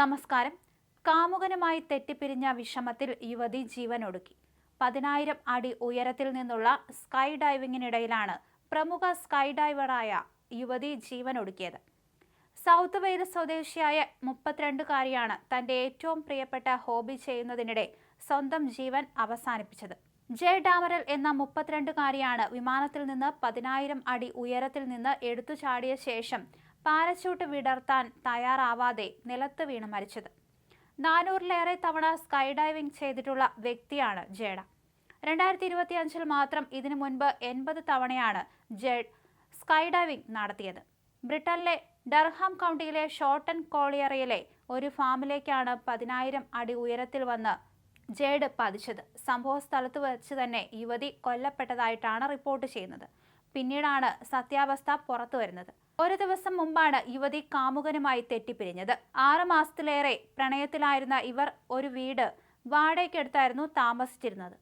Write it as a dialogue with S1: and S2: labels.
S1: നമസ്കാരം. കാമുകനുമായി തെറ്റിപ്പിരിഞ്ഞ വിഷമത്തിൽ യുവതി ജീവനൊടുക്കി. പതിനായിരം അടി ഉയരത്തിൽ നിന്നുള്ള സ്കൈ ഡൈവിങ്ങിനിടയിലാണ് പ്രമുഖ സ്കൈ ഡൈവറായ യുവതി ജീവനൊടുക്കിയത്. സൗത്ത് വെയിൽസ് സ്വദേശിയായ മുപ്പത്തിരണ്ടുകാരിയാണ് തന്റെ ഏറ്റവും പ്രിയപ്പെട്ട ഹോബി ചെയ്യുന്നതിനിടെ സ്വന്തം ജീവൻ അവസാനിപ്പിച്ചത്. ജെ ഡാമറൽ എന്ന മുപ്പത്തിരണ്ടുകാരിയാണ് വിമാനത്തിൽ നിന്ന് പതിനായിരം അടി ഉയരത്തിൽ നിന്ന് എടുത്തു ചാടിയ ശേഷം പാരച്യൂട്ട് വിടർത്താൻ തയ്യാറാവാതെ നിലത്ത് വീണ് മരിച്ചത്. നാനൂറിലേറെ തവണ സ്കൈ ഡൈവിംഗ് ചെയ്തിട്ടുള്ള വ്യക്തിയാണ് ജേഡ. രണ്ടായിരത്തി ഇരുപത്തി അഞ്ചിൽ മാത്രം ഇതിനു മുൻപ് എൺപത് തവണയാണ് ജേഡ് സ്കൈ ഡൈവിംഗ് നടത്തിയത്. ബ്രിട്ടനിലെ ഡർഹാം കൗണ്ടിയിലെ ഷോർട്ടൺ കോളിയറയിലെ ഒരു ഫാമിലേക്കാണ് പതിനായിരം അടി ഉയരത്തിൽ വന്ന് ജേഡ് പതിച്ചത്. സംഭവ സ്ഥലത്ത് വെച്ച് തന്നെ യുവതി കൊല്ലപ്പെട്ടതായിട്ടാണ് റിപ്പോർട്ട് ചെയ്യുന്നത്. പിന്നീടാണ് സത്യാവസ്ഥ പുറത്തു വരുന്നത്. ഒരു ദിവസം മുമ്പാണ് യുവതി കാമുകനുമായി തെറ്റിപ്പിരിഞ്ഞത്. ആറ് മാസത്തിലേറെ പ്രണയത്തിലായിരുന്ന ഇവർ ഒരു വീട് വാടകയ്ക്കെടുത്തായിരുന്നു താമസിച്ചിരുന്നത്.